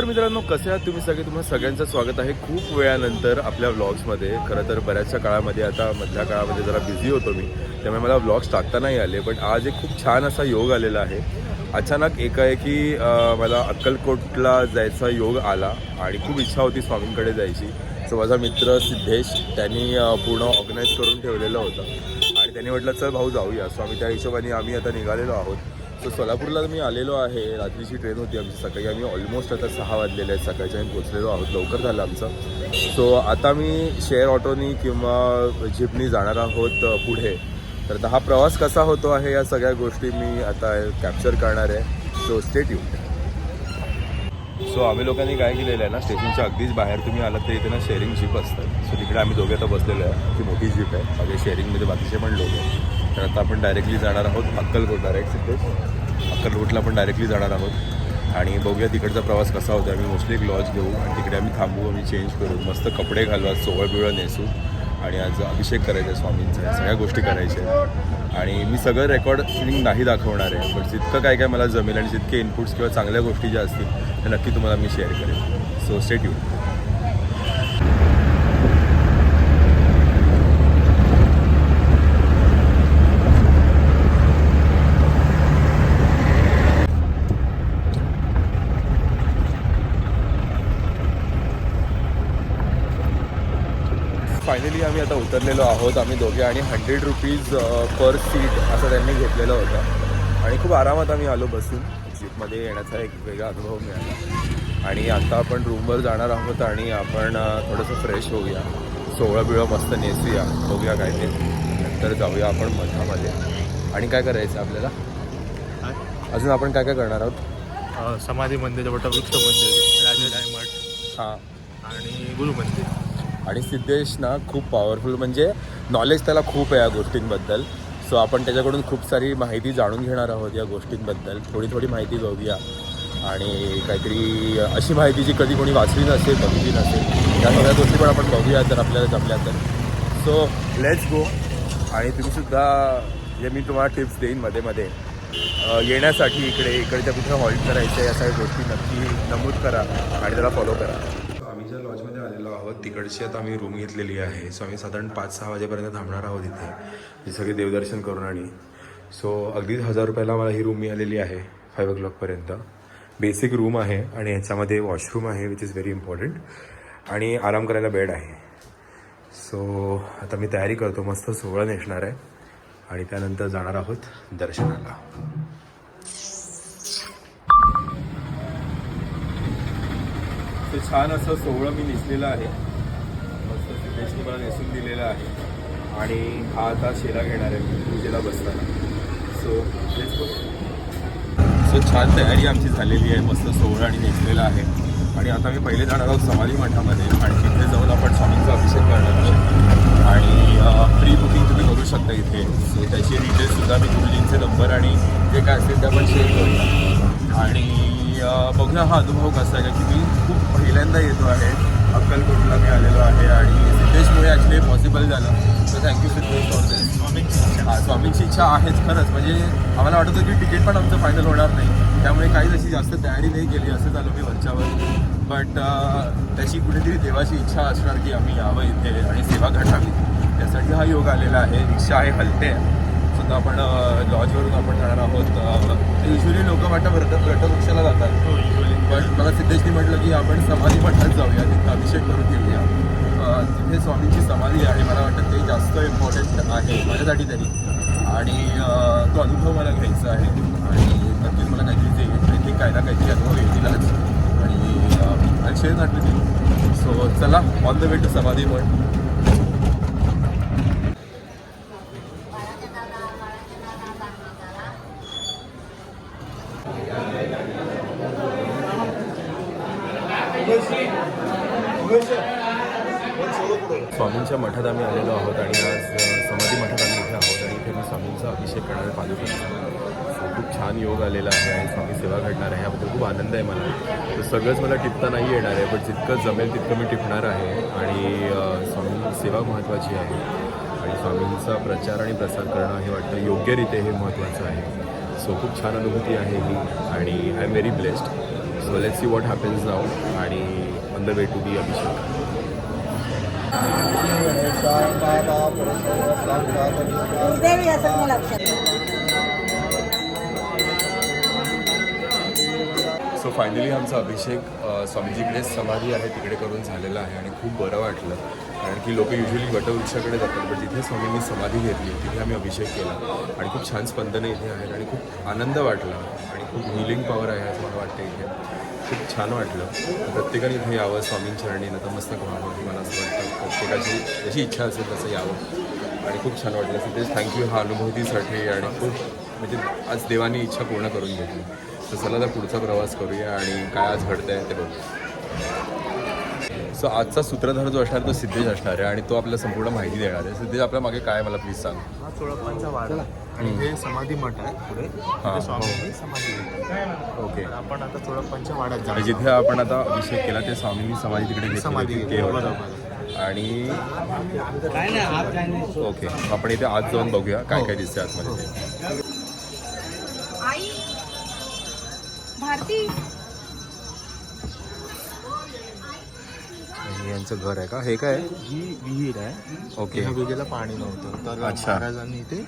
नमस्कार मित्रांनो कसे आहात तुम्ही सगळे? तुम्हाला सगळ्यांचं स्वागत आहे खूप वेळानंतर आपल्या व्लॉग्समध्ये खरं तर बऱ्याचशा काळामध्ये आता मधल्या काळामध्ये जरा बिझी होतो मी. त्यामुळे मला व्लॉग्स टाकता नाही आले पण आज एक खूप छान असा योग आलेला आहे. अचानक एकाएकी मला अक्कलकोटला जायचा योग आला आणि खूप इच्छा होती स्वामींकडे जायची. सो माझा मित्र सिद्धेश त्यांनी पूर्ण ऑर्गनाईज करून ठेवलेलं होतं. आणि त्यांनी म्हटलं चल भाऊ जाऊया. सो आम्ही त्या हिशोबाने आम्ही आता निघालेलो आहोत. सो सोलापूरला मी आलेलो आहे. रात्रीची ट्रेन होती आमची सकाळी. आम्ही ऑलमोस्ट आता सहा वाजलेले आहेत. सकाळच्या आम्ही पोचलेलो आहोत. लवकर झालं आमचं. सो आता मी शेअर ऑटोनी किंवा जीपनी जाणार आहोत पुढे. तर हा प्रवास कसा होतो आहे या सगळ्या गोष्टी मी आता कॅप्चर करणार आहे. सो स्टेट यू सो आम्ही लोकांनी काय केलेलं आहे ना स्टेशनच्या अगदीच बाहेर तुम्ही आलात तर इथे ना शेअरिंग जीप असतात. सो तिकडे आम्ही दोघे आता बसलेलो आहे. ती मोठी जीप आहे. माझ्या शेअरिंगमध्ये बाकीचे पण लोक आहेत. तर आता आपण डायरेक्टली जाणार आहोत अक्कलकोट डायरेक्ट सिद्धेश? अक्कलकोटला पण डायरेक्टली जाणार आहोत. आणि बघूया तिकडचा प्रवास कसा होता आम्ही मोस्टली एक लॉज घेऊ आणि तिकडे आम्ही थांबू आम्ही चेंज करू. मस्त कपडे घालू आज सोवळ बिवळं नेसू. आणि आज अभिषेक करायचा आहे स्वामींचा सगळ्या गोष्टी करायच्या आहेत. आणि मी सगळं रेकॉर्डिंग नाही दाखवणार आहे पण जितकं काय काय मला जमेल आणि जितके इनपुट्स किंवा चांगल्या गोष्टी ज्या असतील त्या नक्की तुम्हाला मी शेअर करेन सो स्टेट यू फायनली आम्ही आता उतरलेलो आहोत. आम्ही दोघे आणि हंड्रेड रुपीज पर सीट असं त्यांनी घेतलेलं होतं. आणि खूप आरामात आम्ही आलो बसून. जीपमध्ये येण्याचा एक वेगळा अनुभव मिळाला. आणि आता आपण रूमवर जाणार आहोत आणि आपण थोडंसं फ्रेश होऊया. सोवळं बिळं मस्त नेसूया. बघूया काय ते. नंतर जाऊया आपण मठामध्ये. आणि काय करायचं आपल्याला? अजून आपण काय काय करणार आहोत? समाधी मंदिर वटवृक्ष मंदिर राजाराय मठ हां. आणि गुरु मंदिर. आणि सिद्धेश ना खूप पॉवरफुल म्हणजे नॉलेज त्याला खूप आहे या गोष्टींबद्दल. सो आपण त्याच्याकडून खूप सारी माहिती जाणून घेणार आहोत या गोष्टींबद्दल. थोडी थोडी माहिती घेऊया आणि काहीतरी अशी माहिती जी कधी कोणी वाचली नसेल बघितली नसेल या सगळ्या गोष्टी पण आपण बघूया तर आपल्याला जमल्या तर. सो लेट्स गो आणि तुम्हीसुद्धा जे मी तुम्हाला टिप्स देईन मध्ये मध्ये येण्यासाठी इकडे इकडच्या कुठे हॉल्ट करायचं या सगळ्या गोष्टी नक्की नमूद करा आणि त्याला फॉलो करा आम्ही ज्या लॉजमध्ये आलेलो आहोत. तिकडची आता आम्ही रूम घेतलेली आहे. सो आम्ही साधारण पाच सहा वाजेपर्यंत थांबणार आहोत इथे. म्हणजे सगळे देवदर्शन करून आणि. सो अगदीच हजार रुपयाला मला ही रूम मिळालेली आहे फाईव्ह ओ क्लॉकपर्यंत बेसिक रूम आहे आणि ह्याच्यामध्ये वॉशरूम आहे विच इज व्हेरी इम्पॉर्टंट आणि आराम करायला बेड आहे. सो आता मी तयारी करतो. मस्त सोहळं नेसणार आहे. आणि त्यानंतर जाणार आहोत दर्शनाला. ते छान असं सोहळं मी नेसलेलं आहे. मस्त सिद्धेशने मला नेसून दिलेलं आहे. आणि हा आता शेला घेणार आहे पूजेला बसताना. सो सो छान तयारी आमची झालेली आहे मस्त सोहळं आणि नेसलेलं आहे. आणि आता मी पहिले जाणार आहोत समाधी मठामध्ये. आणि तिथे जाऊन आपण स्वामींचा अभिषेक करणार आहोत. आणि प्री बुकिंग तुम्ही बघूया हा अनुभव कसा आहे? की मी खूप पहिल्यांदा येतो आहे. अक्कलकोटला मी आलेलो आहे आणि सिद्धेशमुळे ॲक्च्युली पॉसिबल झालं. तर थँक्यू सिद्धेश फॉर दिस स्वामींची हा स्वामींची इच्छा आहेच खरंच. म्हणजे आम्हाला वाटत होतं की तिकीट पण आमचं फायनल होणार नाही. त्यामुळे काही तशी जास्त तयारी नाही केली असं झालं मी वरच्यावर. बट त्याची कुठेतरी देवाची इच्छा असणार की आम्ही यावं इथे आणि सेवा घडावी त्यासाठी हा योग आलेला आहे. रिक्षा आहे हलते. सुद्धा आपण लॉजवरून आपण जाणार आहोत. युजली लोक वाटतं व्रत व्रतवृक्षाला जातात. हो पण मला सिद्धेशनी म्हटलं की आपण समाधी मठात जाऊया तिथं अभिषेक करून घेऊया. तिथे स्वामींची समाधी आहे. मला वाटतं ते जास्त इम्पॉर्टंट आहे माझ्यासाठी तरी. आणि तो अनुभव मला घ्यायचा आहे. आणि नक्कीच मला काहीतरी ते आय थिंक काय ना काहीतरी अनुभव येतीलच. आणि आय शेअर सो चला ऑन द वे टू समाधी मठ स्वामींच्या मठात आम्ही आलेलो आहोत आणि आज समाधी मठात आम्ही इथे आहोत आणि इथे मी स्वामींचा अभिषेक करणार आहे. खूप छान योग आलेला आहे आणि स्वामी सेवा घडणार आहे. याबद्दल खूप आनंद आहे मला. तर सगळंच मला टिपता नाही येणार आहे पण जितकं जमेल तितकं मी टिपणार आहे. आणि स्वामी सेवा महत्त्वाची आहे. आणि स्वामींचा प्रचार आणि प्रसार करणं हे वाटतं योग्यरीत्या हे महत्त्वाचं आहे. सो खूप छान अनुभूती आहे ही. आणि I am very blessed. So let see what happens नाव आणि on the way to be अभिषेक. असं लक्षात सो फायनली आमचा अभिषेक स्वामीजीकडे समाधी आहे तिकडे करून झालेला आहे आणि खूप बरं वाटलं. कारण की लोक युजली वटवृक्षाकडे जातात पण जिथे स्वामींनी समाधी घेतली तिथे आम्ही अभिषेक केला. आणि खूप छान स्पंदनं इथे आहेत आणि खूप आनंद वाटला. आणि खूप हिलिंग पॉवर आहे असं मला वाटतं इथे. खूप छान वाटलं. प्रत्येकाने इथे यावं स्वामींचरणी चरणी नतमस्तक व्हावं हे मला असं वाटतं. प्रत्येकाची जशी इच्छा असेल तसं यावं. आणि खूप छान वाटलं. सिद्धेश थँक्यू हा अनुभूतीसाठी आणि खूप म्हणजे आज देवानी इच्छा पूर्ण करून घेतली. तर चला तर पुढचा प्रवास करूया आणि काय आज घडतंय ते बघू. सो आजचा सूत्रधार जो असणार तो सिद्धेश असणार आहे आणि तो आपल्याला संपूर्ण माहिती देणार आहे. सिद्धेश आपल्या मागे काय मला प्लीज सांग. हा चोळप्पांचा वाडा. आणि हे समाधी मठ आहे पुढे. तिथे स्वामींनी समाधी घेतली ओके. तर आपण आता वाड्यात आणि जाऊ. जिथे आपण आता अभिषेक केला ते स्वामींनी समाधी तिकडे समाधी घेतली होती. ते बरोबर. होतं. आणि ओके. आपण इथे आज जाऊन बघूया काय काय दिसते आतमध्ये. ते. आई भारती. हे यांचं घर आहे का? हे काय? ही विहीर आहे. ओके. ह्या विहिरीला पाणी नव्हतं. तर अच्छा. महाराजांनी इथे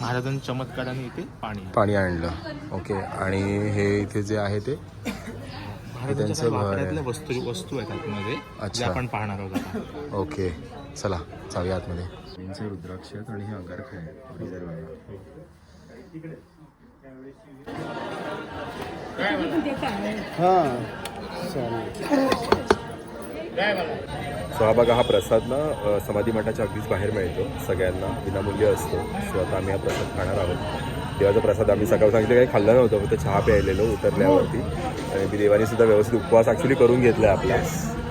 महाराजांनी चमत्काराने इथे पाणी पाणी आणलं. ओके. आणि हे इथे जे आहे ते? महाराजांच्या त्यांचं. वापरातल्या वस्तू वस्तू आहेत आतमध्ये अच्छा. आपण पाहणार आहोत. ओके. चला जाऊया आतमध्ये. यांचे रुद्राक्ष आहेत आणि हे अगारख आहे. रिझर्व सो हा बघा हा प्रसाद ना समाधी मठाच्या अगदीच बाहेर मिळतो. सगळ्यांना विनामूल्य असतो. सो आता आम्ही हा प्रसाद खाणार आहोत. देवाचा प्रसाद आम्ही सकाळी सांगितलं काही खाल्लं नव्हतं फक्त चहा प्यायलेलो उतरल्यावरती. आणि मी देवाने सुद्धा व्यवस्थित उपवास ॲक्च्युली करून घेतला आहे आपला.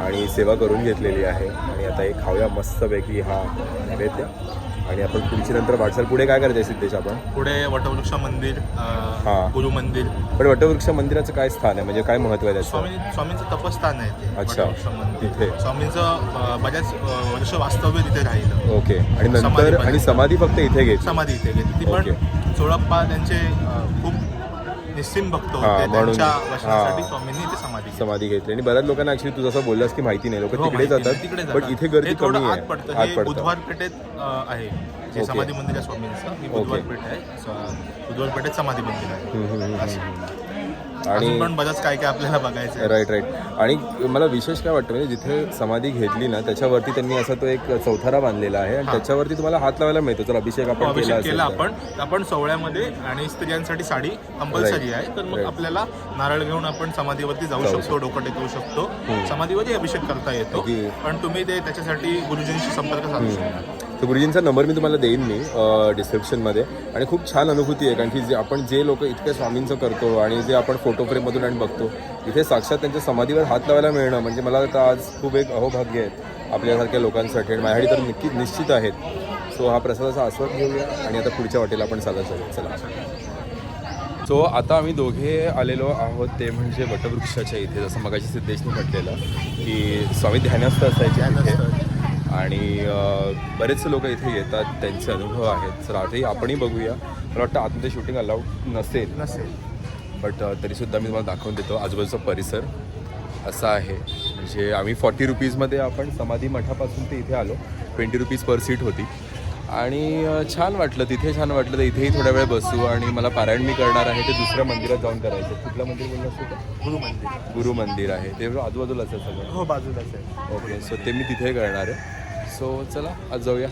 आणि सेवा करून घेतलेली आहे. आणि आता एक खाऊया मस्तपैकी हा नैवेद्य. आणि आपण पुढची नंतर वाटचाल पुढे काय करायचं सिद्धेश आपण पुढे वटवृक्ष मंदिर हा. गुरु मंदिर पण वटवृक्ष मंदिराचं काय स्थान आहे म्हणजे काय महत्त्व आहे त्याचं स्वामी स्वामींचं तपस्थान आहे ते अच्छा. वटवृक्ष मंदिर तिथे. स्वामींचं अं, बऱ्याच अं, वर्ष वास्तव्य तिथे राहिलं ओके आणि समाधी नंतर पण आणि. समाधी फक्त इथे घेतली समाधी इथे घेतली ती ओके. पण चोळप्पा त्यांचे अं, खूप निस्सिम भक्त होते म्हणून- त्यांच्या वचनासाठी. स्वामींनी इथे समाधी घेतली. समाधी घेतली. आणि बऱ्याच लोकांना ऍक्च्युली तू जसं बोललास की माहिती नाही लोक हो, तिकडे जातात बट. इथे गर्दी कमी आहे हे बुधवार पेठेत आहे. जे. समाधी मंदिर आहे स्वामींचं. बुधवार पेठ आहे बुधवार पेठेत समाधी मंदिर आहे. आणि पण बरंच काय काय आपल्याला बघायचं. राईट राईट आणि मला विशेष काय वाटतं म्हणजे जिथे समाधी घेतली ना त्याच्यावरती त्यांनी असा तो एक चौथारा बांधलेला आहे. आणि त्याच्यावरती तुम्हाला हात लावायला मिळतो. जर अभिषेक हो, आपण केला अभिषेक असेल केला तर. आपण. आपण सोहळ्यामध्ये आणि स्त्रियांसाठी साडी कंपल्सरी आहे. तर मग. आपल्याला नारळ घेऊन आपण समाधीवरती जाऊ शकतो डोकं टेकवू शकतो. समाधीवरही अभिषेक करता येतो. पण तुम्ही ते त्याच्यासाठी गुरुजींशी संपर्क साधू शकता. तर गुरुजींचा नंबर मी तुम्हाला देईन मी डिस्क्रिप्शनमध्ये आणि खूप छान अनुभूती आहे कारण की जे आपण जे लोक इतक्या स्वामींचं करतो आणि जे आपण फोटो फ्रेममधून आणि बघतो इथे साक्षात त्यांच्या समाधीवर हात लावायला मिळणं म्हणजे मला आता आज खूप एक अहोभाग्य आहे आपल्यासारख्या लोकांसाठी. आणि माझ्यासाठी तर नक्की निश्चित आहेत. सो हा प्रसादाचा आस्वाद घेऊया आणि आता पुढच्या वाटेला आपण चालत जाऊया चला. सो आता आम्ही दोघे आलेलो आहोत ते म्हणजे वटवृक्षाच्या इथे जसं मगाशी सिद्धेशने म्हटलेलं की स्वामी ध्यानस्थ असायचे आणि बरेचसे लोक इथे येतात त्यांचे अनुभव आहेत. तर आताही आपणही बघूया. मला वाटतं आतमध्ये शूटिंग अलाउड नसेल. नसेल. बट तरीसुद्धा मी तुम्हाला दाखवून देतो. आजूबाजूचा परिसर असा आहे. म्हणजे आम्ही फॉर्टी रुपीजमध्ये आपण समाधी मठापासून ते इथे आलो. ट्वेंटी रुपीज पर सीट होती. आणि छान वाटलं. तिथे छान वाटलं तर इथेही थोड्या वेळ बसू आणि मला पारायण मी करणार आहे. ते दुसऱ्या मंदिरात जाऊन करायचं कुठलं मंदिर बोललं असतं? गुरु मंदिर. गुरु मंदिर आहे. ते आजूबाजूलाच आहे सगळं. हो बाजूलाच आहे. ओके सो ते मी तिथे करणार आहे. सो चला आज जाऊया.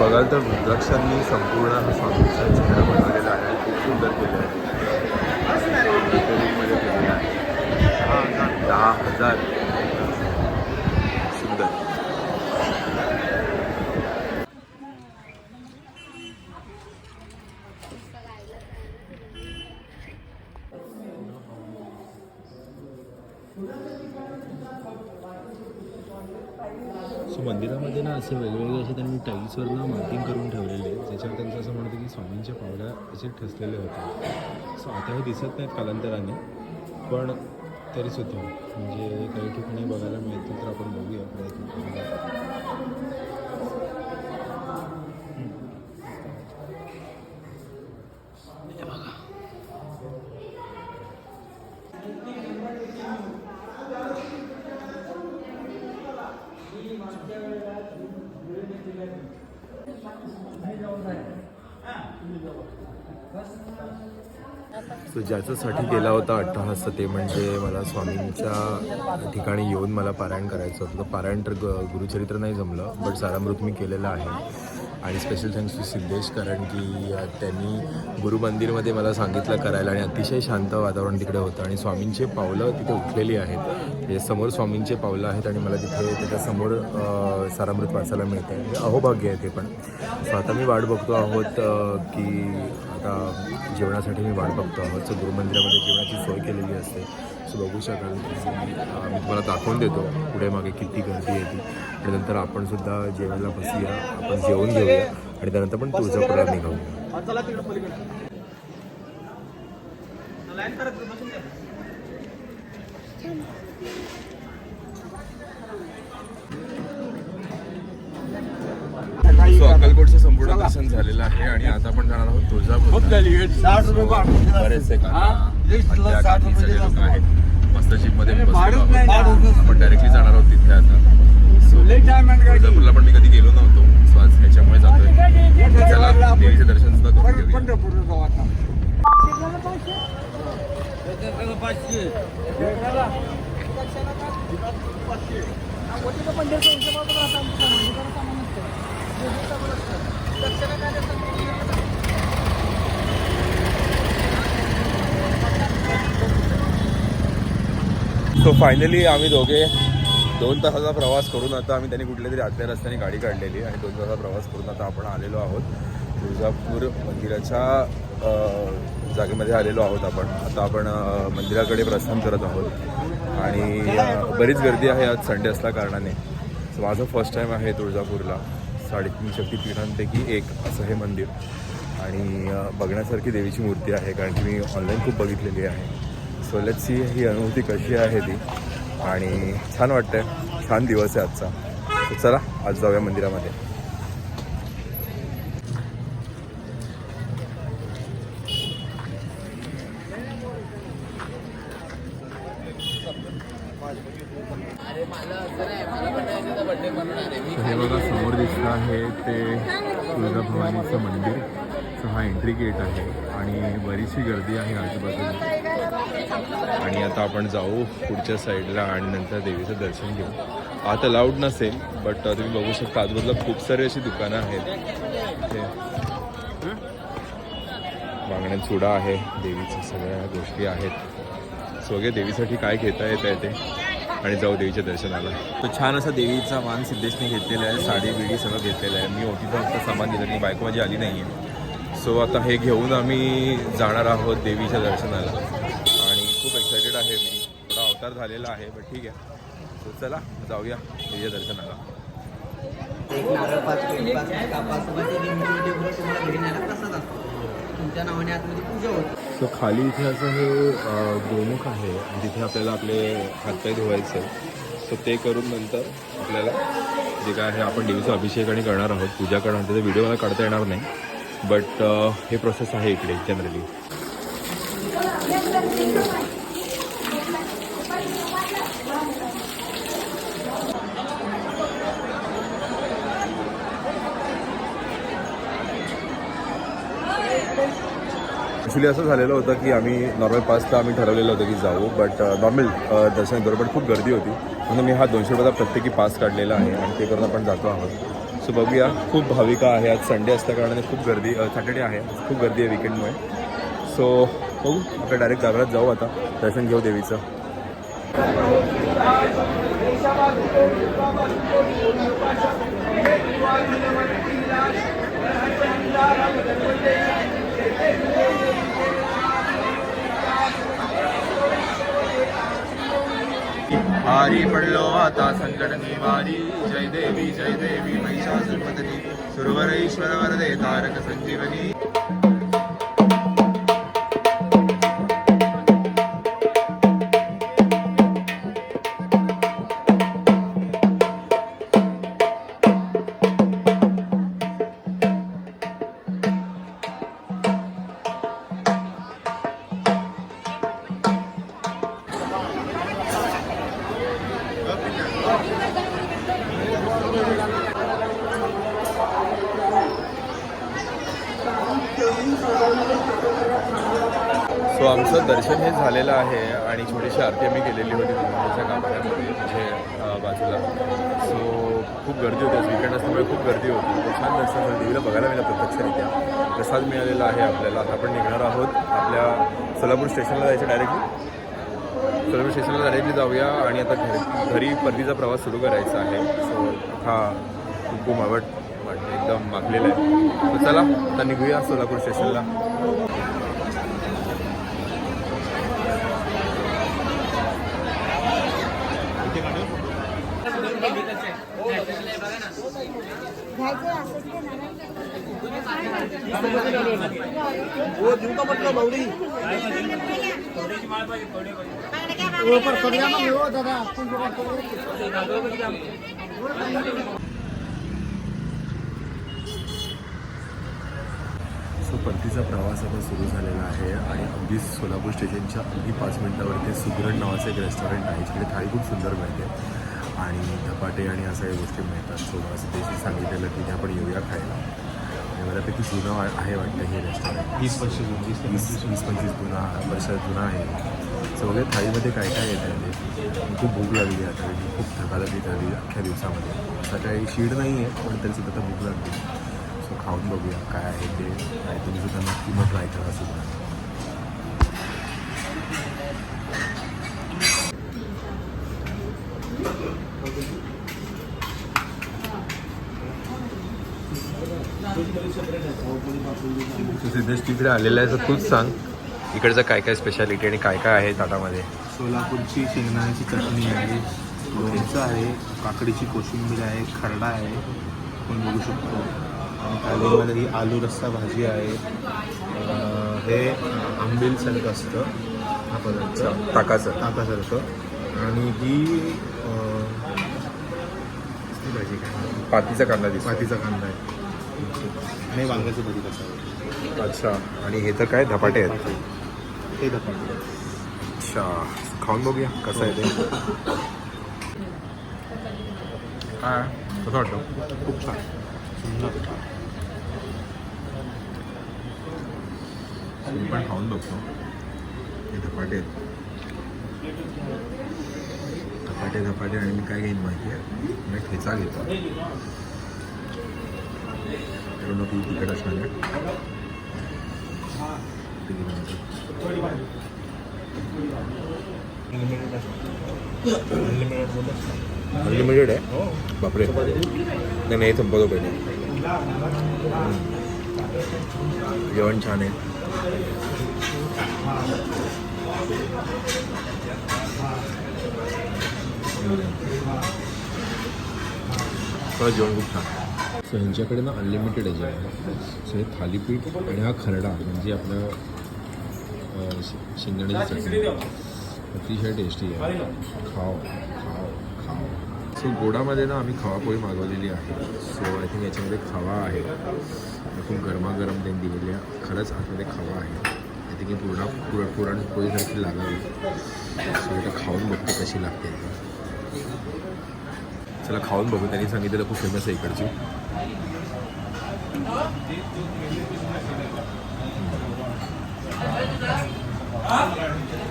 बघाल तर रुद्राक्षांनी संपूर्ण हा स्वामीचा चेहरा बनवलेला आहे. खूप सुंदर केला आहे मध्ये केलेलं आहे दहा हजार सुंदर सो मंदिरामध्ये ना असे वेगवेगळे असे त्यांनी टाईल्सवरनं मार्किंग करून ठेवलेले आहे ज्याच्यावर त्यांचं असं म्हणतं की स्वामींच्या पावल्या असे ठसलेले होते. सो आता हे दिसत नाहीत कालांतराने पण तरीसुद्धा म्हणजे काही ठिकाणी बघायला मिळतील तर आपण बघूया प्रयत्न करूया. सो ज्याच्यासाठी गेला होता अट्टहास ते म्हणजे मला स्वामींच्या ठिकाणी येऊन मला पारायण करायचं होतं. पारायण तर ग गुरुचरित्र नाही जमलं बट सारामृत मी केलेलं आहे. आणि स्पेशल थँक्स टू सिद्धेश कारण की त्यांनी गुरु मंदिरमध्ये मला सांगितलं करायला आणि अतिशय शांत वातावरण तिकडे होतं. आणि स्वामींचे पावलं तिथे उठलेली आहेत. हे समोर स्वामींचे पावलं आहेत आणि मला तिथे त्याच्यासमोर सारामृत वाचायला मिळतं आहे म्हणजे अहोभाग्य आहे ते पण. सो आता मी वाट बघतो आहोत की आता जेवणासाठी मी वाट बघतो आहोत. सो गुरुमंदिरामध्ये जेवणाची सोय केलेली असते. सो बघू शकाल. मी तुम्हाला दाखवून देतो पुढे मागे किती गर्दी आहे ती. आणि नंतर आपण सुद्धा जेवायला बसूया आपण जेवून घेऊया आणि त्यानंतर पण तिकडे पलीकडे सो अक्कलकोटचं संपूर्ण दर्शन झालेलं आहे आणि आता आपण जाणार आहोत तुळजापूर बरेचसे लोक आहेत. मस्त जीपमध्ये मी बसलेलो आहोत. आपण डायरेक्टली जाणार आहोत तिथे आता. तुळजापूरला पण मी कधी गेलो नव्हतो. सो आज ह्याच्यामुळे जातोय. चला देवीचे दर्शन सुद्धा करून घेऊया सो फायनली आम्ही दोघे दोन तासाचा प्रवास करून आता आम्ही त्यांनी कुठल्या तरी आतल्या रस्त्याने गाडी काढलेली आणि दोन तासाचा प्रवास करून आता आपण आलेलो आहोत. तुळजापूर मंदिराच्या जागेमध्ये आलेलो आहोत आपण. आता आपण मंदिराकडे प्रस्थान करत आहोत. आणि बरीच गर्दी आहे आज संडे असल्या कारणाने. सो माझं फर्स्ट टाईम आहे तुळजापूरला. साडेतीन शक्तीपीठांपैकी एक असं हे मंदिर. आणि बघण्यासारखी देवीची मूर्ती आहे. कारण की मी ऑनलाईन खूप बघितलेली आहे. सो लेट सी ही अनुभूती कशी आहे ती. आणि छान वाटतंय. छान दिवस आहे आजचा. सो चला आज जाऊया मंदिरामध्ये. हे बघा समोर दिसलं आहे ते तुळजाभवानीचं मंदिर. सो हा एंट्री गेट आहे. आणि बरीचशी गर्दी आहे आजूबाजूला. आणि आता आपण जाऊ पुढच्या साईडला आणि नंतर देवीचं दर्शन घेऊ. आत अलाउड नसेल बट तुम्ही बघू शकता आजूबाजूला खूप सारी अशी दुकानं आहेत. इथे बांगड्यात चुडा आहे देवीच्या सगळ्या गोष्टी आहेत. सो देवीसाठी काय घेता येत आहे ते? आणि जाऊ देवीच्या दर्शनाला. तर छान असं देवीचा मान सिद्धेशने घेतलेला आहे साडी बिडी सगळं घेतलेलं आहे. मी ओटीचा फक्त सामान दिलं की बायको माझी आली नाही आहे सो आता हे घेऊन आम्ही जाणार आहोत देवीच्या दर्शनाला. आणि खूप एक्सायटेड आहे मी. थोडा अवतार झालेला आहे बट ठीक आहे. सो चला जाऊया देवीच्या दर्शनाला. सो खाली इथे असं हे गोमुख आहे. तिथे आपल्याला आपले हातपाय धुवायचे सो ते करून नंतर आपल्याला जे काय आहे आपण देवीचा अभिषेक आणि करणार आहोत. पूजा करणार त्याचा व्हिडिओ मला काढता येणार नाही. बट uh, हे प्रोसेस आहे इकडे जनरली ॲक्च्युली असं झालेलं होतं की आम्ही नॉर्मल पाचला आम्ही ठरवलेलं होतं की जाऊ बट नॉर्मल दर्शन बरोबर खूप गर्दी होती. म्हणून मी हा दोनशे रुपयाचा प्रत्येकी पास काढलेला आहे आणि ते करून आपण जातो आहोत. सो बघूया. खूप भाविका आहे आज संडे असल्याकारणाने खूप गर्दी सॅटर्डे आहे. खूप गर्दी आहे विकेंडमुळे सो बघू आपण डायरेक्ट जागरात जाऊ आता. दर्शन घेऊ देवीचं. हा पडलो आता संकट निवारी जय देवी जय देवी महिषासुरमर्दिनी सुरवरेश्वर वरदे तारक संजीवनी. सो आमचं दर्शन हे झालेलं आहे आणि छोटीशी आरती आम्ही केलेली होती तुळजाच्या गाभाऱ्यामध्ये म्हणजे बाजूला. सो खूप गर्दी होती. आज वीकेंड असल्यामुळे खूप गर्दी होती. तर छान दर्शन झालं. देवीला बघायला मिळालं प्रत्यक्षरित्या. प्रसाद मिळालेला आहे आपल्याला. आता आपण निघणार आहोत आपल्या सोलापूर स्टेशनला जायचं डायरेक्टली सोलापूर स्टेशनला डायरेक्टली जाऊया आणि आता घरी घरी परतीचा प्रवास सुरू करायचा आहे. सो हा खूप आवड वाटतं एकदम मागलेला आहे. तर चला आता निघूया सोलापूर स्टेशनला. ते नारळ. सो परतीचा प्रवास आता सुरू झालेला आहे आणि अगदी सोलापूर स्टेशनच्या अगदी पाच मिनिटावरती सुगरण नावाचं एक रेस्टॉरंट आहे जिकडे थाळी खूप सुंदर मिळते आणि धपाटे आणि अशा काही गोष्टी मिळतात. सो मला असं देशी सांगितलेलं की आपण येऊया खायला. आणि बऱ्यापैकी जुनं आहे वाटतं हे रेस्टॉरंट वीस पंचवीस वीस वीस वीस पंचवीस जुना वर्ष जुना आहे. सो वगैरे थाळीमध्ये काय काय येतं आहे ते खूप भूक लागली आता. आणि खूप थकालकी झाली अख्ख्या दिवसामध्ये. सकाळी शीड नाही आहे पण तरी सुद्धा भूक लागली. सो खाऊन बघूया काय आहे ते. काय तुम्ही सुद्धा नक्की मग ट्राय करा सुद्धा. तू सिद्धेश तिकडे आलेला आहे तर तूच सांग. इकडचं काय काय स्पेशालिटी आणि काय काय आहे ताटामध्ये? सोलापूरची शेंगदाण्याची चटणी आहे लोणचं आहे काकडीची कोशिंबीर आहे खरडा आहे. आपण बघू शकतो? आणि थालीमध्ये ही आलू रस्सा भाजी आहे. हे आंबील सारखं असतं हा पदार्थ. ताकाचं. ताकासारखं. आणि ही अं, ही भाजी काय? पातीचा कांदा दिसतो पातीचा कांदा आहे. आणि वांग्याची भाजी कसं अच्छा. आणि हे तर काय? धपाटे आहेत? हे धपाटे. अच्छा. खाऊन बघूया कसं आहे ते. काय? कसं वाटतं खूप छान. सुंदर. मी पण खाऊन बघतो. हे धपाटे आहेत. धपाटे धपाटे आणि मी काय घेईन माहिती आहे? मी ठेचा घेतो. तिकट असणार आहे. अनलिमिटेड आहे. बापरे. नाही नाही संपवतो पहिले. जेवण छान आहे. जेवण खूप छान सो ह्यांच्याकडे ना अनलिमिटेड आहे जेवण. सो हे थालीपीठ आणि हा खरडा म्हणजे आपलं शेंगदाण्याची चटणी. अतिशय टेस्टी आहे. खाव खाव खाव सो गोडामध्ये ना आम्ही खवापोळी मागवलेली आहे. सो आय थिंक याच्यामध्ये खवा आहे. खूप गरमागरम त्यांनी दिलेल्या खरंच आतमध्ये खवा आहे. आय थिंक ही पूर्ण पुरण पुरणपोळीसारखी लागावी. सो इथं खाऊन बघतो कशी लागते. चला खाऊन बघू. त्यांनी सांगितलेलं खूप फेमस आहे इकडची.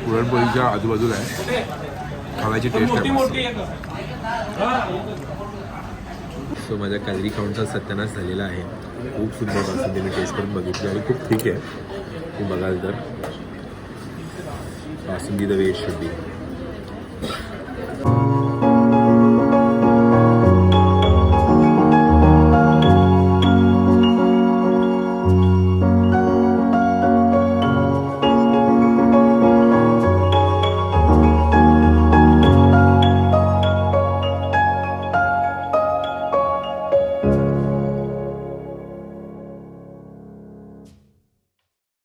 पुरणपोळीच्या आजूबाजूला आहे. खावायची टेस्ट आहे. सो माझ्या कॅलरी काउंटचा सत्यानाश झालेला आहे. खूप सुंदर बासुंदी मी टेस्ट करून बघितली आणि खूप ठीक आहे. तुम्ही बघाल तर. बासुंदी द वे शुड. बी